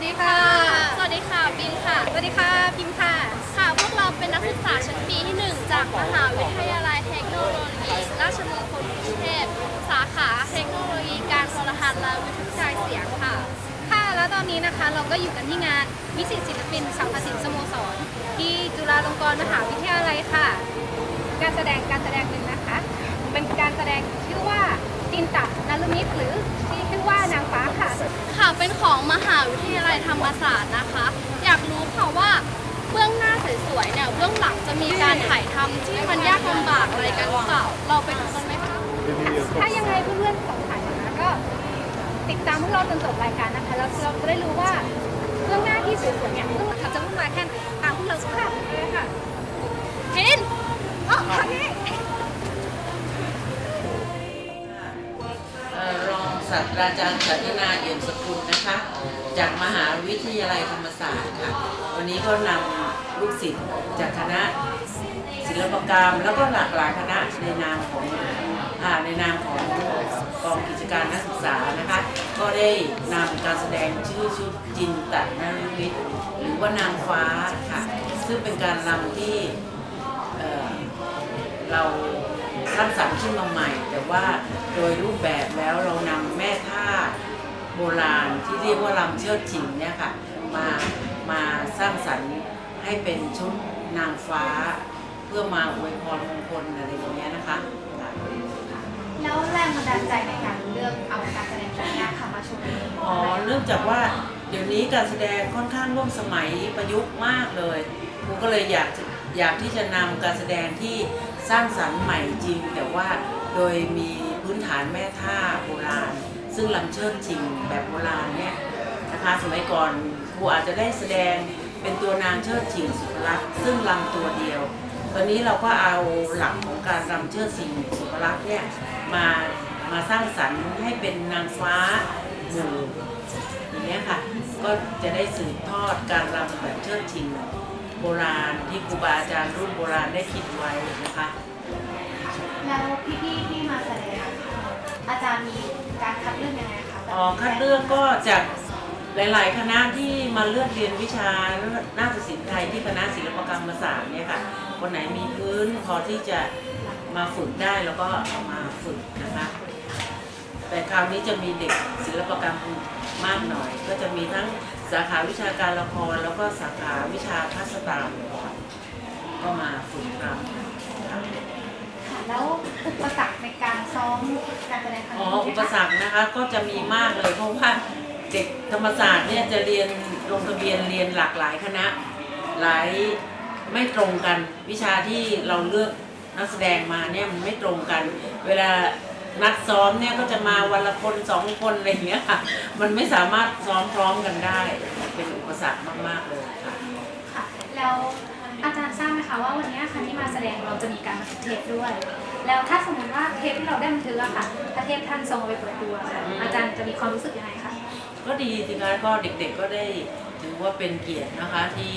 วัสดีค่ะ สวัสดีค่ะบินค่ะ สวัสดีค่ะพิมพ์ค่ะ ค่ะ พวกเราเป็นนักศึกษาชั้นปีที่ 1 จากมหาวิทยาลัยเทคโนโลยีราชมงคลกรุงเทพสาขาเทคโนโลยีการโทรทัศน์และวิทยุการเสียงค่ะ ค่ะ แล้วตอนนี้นะคะเราก็อยู่กันที่งานวิสิตศิลปินสัมภสินสโมสร ที่จุฬาลงกรณ์มหาวิทยาลัยค่ะ การแสดงการแสดงหนึ่งนะคะ เป็นการแสดงชื่อว่าจินตะนรุมิตรหรือ ค่ะเป็นของมหาวิทยาลัยธรรมศาสตร์นะคะ อยากรู้ค่ะว่าเบื้องหน้าสวยๆเนี่ยเบื้องหลังจะมีการถ่ายทำที่มันยากลำบากอะไรกันหรือเปล่าเราไปดูกันไหมคะถ้ายังไงเพื่อนๆสงสัยนะคะก็ ติดตามพวกเราจนจบรายการนะคะ แล้วเราจะได้รู้ว่าเรื่องหน้าที่สวยๆเนี่ยเขาจะวุ่นวายแค่ไหนตามพวกเราสักค่ะเลยค่ะเห็นอ๋อโอเค ศาสตราจารย์สันทนาเอี่ยมสกุลนะคะ จากมหาวิทยาลัยธรรมศาสตร์ค่ะ วันนี้ก็นำลูกศิษย์จากคณะศิลปกรรม แล้วก็หลากหลายคณะในนามของในนามของกองกิจการนักศึกษานะคะ ก็ได้นำการแสดงชื่อชุดจินตนรมิตรหรือว่านางฟ้าค่ะ ซึ่งเป็นการรำที่เเรา สร้างสรรค์ขึ้นมาใหม่ แต่ว่าโดยรูปแบบแล้วเรานำแม่ท่าโบราณที่เรียกว่าลำเชิดฉิงเนี่ยค่ะมามาสร้างสรรค์ให้เป็นชุดนางฟ้า เพื่อมาอวยพรมงคลอะไรอย่างเงี้ยนะคะค่ะแล้วแรงบันดาลใจในการเลือกเอาการแสดงแบบนี้ค่ะมาโชว์ในนี้อ๋อเนื่องจากว่าเดี๋ยวนี้การแสดงค่อนข้างร่วมสมัยประยุกต์มากเลยครูก็เลยอยากจะ อยากที่จะนำการแสดงที่สร้างสรรค์ใหม่จริง แต่ว่าโดยมีพื้นฐานแม่ท่าโบราณ ซึ่งลำเชิดจริงแบบโบราณเนี่ยนะคะสมัยก่อนครูอาจจะได้แสดงเป็นตัวนางเชิดชิงสุภลักษณ์ซึ่งลำตัวเดียว ตอนนี้เราก็เอาหลักของการรำเชิดชิงสุภลักษณ์เนี่ยมามาสร้างสรรค์ให้เป็นนางฟ้าหมู่อย่างเงี้ยค่ะก็จะได้สืบทอดการรำแบบเชิดชิง โบราณที่ครูบาอาจารย์รุ่นโบราณได้คิดไว้นะคะ แล้วพี่ๆที่มาแสดงอะค่ะอาจารย์มีการคัดเลือกยังไงคะแบบอ๋อคัดเลือกก็จากหลาย ๆ คณะที่มาเลือกเรียนวิชานาฏศิลป์ไทยที่คณะศิลปกรรมศาสตร์เนี่ยค่ะ คนไหนมีพื้นพอที่จะมาฝึกได้แล้วก็เอามาฝึกนะคะ แต่คราวนี้จะมีเด็กศิลปกรรมมากหน่อย ก็จะมีทั้ง สาขาวิชาการละครแล้วก็สาขาวิชาพัสตามก็มาฝึกรำค่ะค่ะแล้วอุปสรรคในการซ้อมการแสดงครั้งอ๋อนี้อุปสรรคนะคะก็จะมีมากเลยเพราะว่าเด็กธรรมศาสตร์เนี่ยจะเรียนลงทะเบียนเรียนหลากหลายคณะ หลายไม่ตรงกันวิชาที่เราเลือกนักแสดงมาเนี่ยมันไม่ตรงกัน เวลา นัดซ้อมเนี่ยก็จะมาวันละคนสองคนอะไรอย่างเงี้ยค่ะ มันไม่สามารถซ้อมพร้อมกันได้ เป็นอุปสรรคมากๆเลยค่ะ ค่ะ แล้วอาจารย์ทราบไหมคะว่าวันนี้ค่ะที่มาแสดงเราจะมีการบันทึกเทปด้วย แล้วถ้าสมมติว่าเทปที่เราได้บันทึกอะค่ะ ถ้าเทปท่านทรงเอาไปเปิดดูอะค่ะอาจารย์จะมีความรู้สึกยังไงคะ ก็ดีสิคะก็เด็กๆก็ได้ถือว่าเป็นเกียรตินะคะที่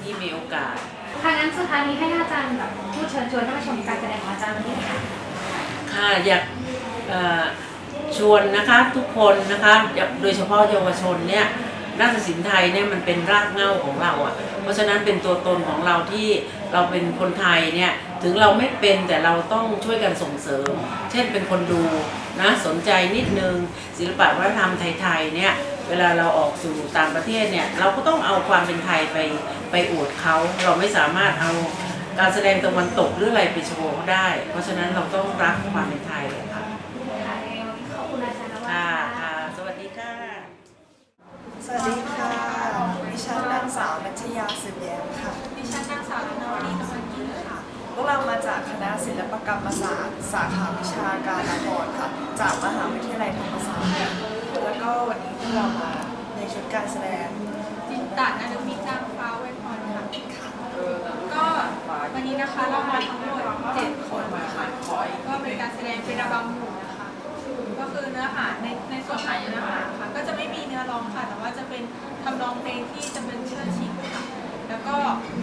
ที่มีโอกาสทางนั้นสุดท้ายนี้ให้อาจารย์แบบพูดเชิญชวนให้มาชมการแสดงของอาจารย์วันนี้หน่อยค่ะค่ะ อยากชวนนะคะทุกคนนะคะโดยเฉพาะเยาวชนเนี่ยนาฏศิลป์ไทยเนี่ยมันเป็นรากเหง้าของเราอะ่ะ เพราะฉะนั้นเป็นตัวตนของเราที่เราเป็นคนไทยเนี่ยถึงเราไม่เป็นแต่เราต้องช่วยกันส่งเสริม เช่นเป็นคนดูนะสนใจนิดนึงศิลปะวัฒนธรรมไทยๆเนี่ยเวลาเราออกสู่ต่างประเทศเนี่ยเราก็ต้องเอาความเป็นไทยไปไปอวดเขา เราไม่สามารถเอา การแสดงตะวันตกหรืออะไรไปโชว์เขาได้ เพราะฉะนั้นเราต้องรักความเป็นไทยเลยค่ะค่ะยังไงวันนี้ขอบคุณอาจารย์นะว่าค่ะค่ะสวัสดีค่ะ สวัสดีค่ะ ดิฉันนางสาวนัชยาสืบแย้มค่ะ ดิฉันนางสาวนวดีกำลังกินค่ะ พวกเรามาจากคณะศิลปกรรมศาสตร์ สาขาวิชาการละครค่ะ จากมหาวิทยาลัยธรรมศาสตร์ค่ะแล้วก็วันนี้พวกเรามาในชุดการแสดงจินตะนันมีนางฟ้าไวยพรค่ะ ก็วั นะคะเรามาทั้งหมดเจ็ดคนค่ะก็เป็นการแสดงเป็นระบำหมู่นะคะก็คือเนื้อหาในในส่วนของเนื้อหาค่ะก็จะไม่มีเนื้อร้องค่ะ แต่ว่าจะเป็นทำนองเพลงที่จะเป็นเชื่อชิงค่ะ แล้วก็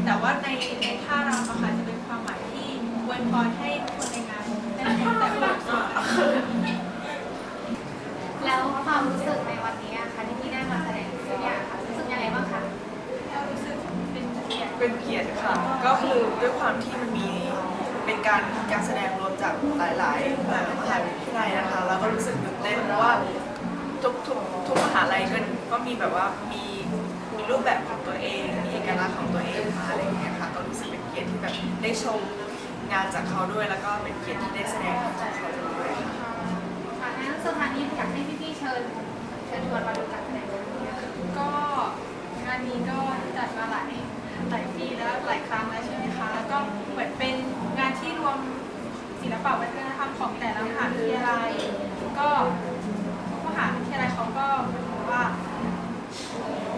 แต่ว่าในในท่ารำอะค่ะจะเป็นความหมายที่อวยพรให้คนในงานได้พบแต่ความสุข แล้วความรู้สึกในวันนี้อะค่ะที่พี่ได้มาแสด เป็นเกียรติค่ะ ก็คือด้วยความที่มันมีเป็น การการแสดงรวมจากหลายๆมหาวิทยาลัยนะคะแล้วก็รู้สึกตื่นเต้นเพราะว่าทุกทุกทุกมหาลัยก็ก็มีแบบว่ามีมีรูปแบบของตัวเอง มีเอกลักษณ์ของตัวเองมาอะไรอย่างเงี้ยค่ะก็รู้สึกเป็นเกียรติที่แบบได้ชมงานจากเขาด้วยแล้วก็เป็นเกียรติที่ได้แสดงจากเขาด้วยค่ะ ค่ะงั้นสุดท้ายนี้อยากให้พี่ๆเชิญเชิญชวนมาดูการแสดงในวันนี้ค่ะ ก็งานนี้ก็จัดมาหลายหลายปีแล้วหลายครั้งแล้วใช่ไหมคะ แล้วก็เหมือนเป็นงานที่รวมศิลปะวัฒนธรรมของแต่ละมหาวิทยาลัย ก็ทุกมหาวิทยาลัยเขาก็บอกว่า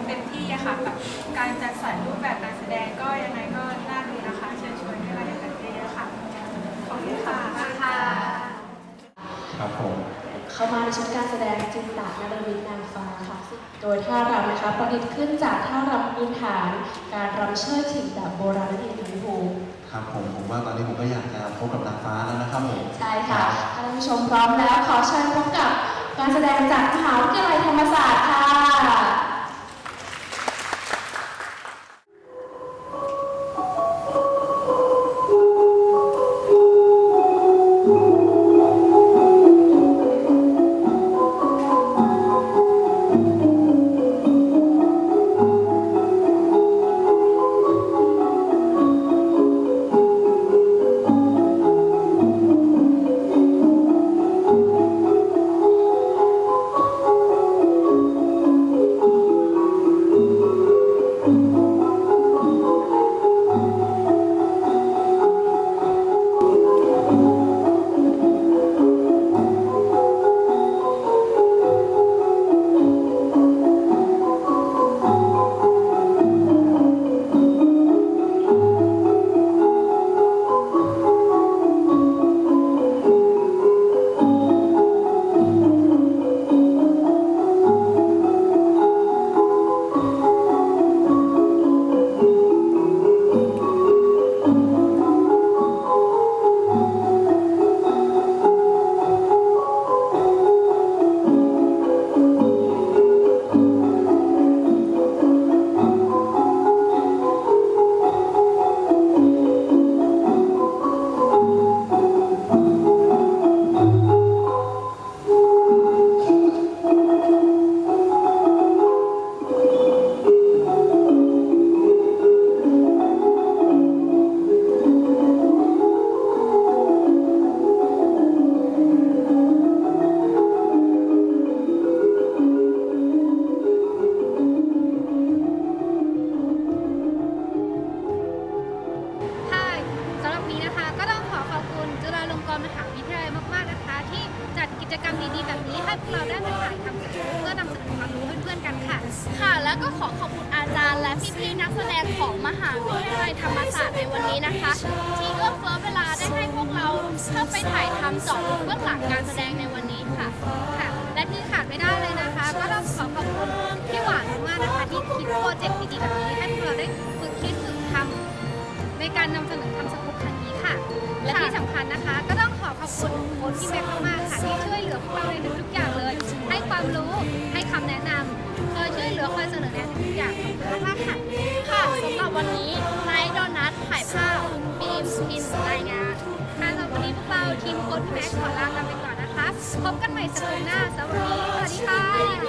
เป็นที่ อะค่ะกับการจัดสรรรูปแบบการแสดงก็ยังไงก็น่าดูนะคะเชิญชวนให้มาดูกันเยอะๆค่ะขอบคุณค่ะค่ะครับผมเข้ามาในชุดการแสดงจินตนาฏวิทย์นางฟ้าค่ะโดยท่ารำนะคะประดิษฐ์ขึ้นจากท่ารำพื้นฐาน การรำเชิดถิ่นแบบโบราณวิถีภูมิครับผมผมว่าตอนนี้ผมก็อยากจะพบกับนางฟ้าแล้วนะครับผมใช่ค่ะถ้าท่านผู้ชมพร้อมแล้วขอเชิญพบกับการแสดงจากมหาวิทยาลัยธรรมศาสตร์ค่ะค่ะ กรมหาวิทยาลัยมากๆนะคะ ที่จัดกิจกรรมดีๆแบบนี้ให้พวกเราได้มาถ่ายทำกันเพื่อนำเสนอความรู้เพื่อนๆกันค่ะ ค่ะ แล้วก็ขอขอบคุณอาจารย์และพี่ๆนักแสดงของมหาวิทยาลัยธรรมศาสตร์ในวันนี้นะคะ ที่เอื้อเฟื้อเวลาได้ให้พวกเราเข้าไปถ่ายทำเจาะลึกเบื้องหลังการแสดงในวันนี้ค่ะค่ะ และที่ขาดไม่ได้เลยนะคะ ก็ต้องขอขอบคุณพี่หวานมากๆนะคะที่คิดโปรเจกต์ดีๆแบบนี้ให้พวกเราได้ฝึกคิดฝึกทำในการนำเสนอทำสกู๊ปครั้งนี้ค่ะ และที่สำคัญนะคะก็ คุณโค้ชที่แม็กมากๆค่ะที่ช่วยเหลือพวกเราในทุกๆอย่างเลย ให้ความรู้ให้คำแนะนำคอยช่วยเหลือคอยเสนอแนะทุกอย่างขอบคุณมากๆค่ะค่ะสำหรับวันนี้ไนท์โดนัทถ่ายภาพบีมพินรายงานค่ะสำหรับวันนี้พวกเราทีมโค้ชแม็กขอลากันไปก่อนนะคะพบกันใหม่สัปดาห์หน้าสำหรับวันนี้สวัสดีค่ะ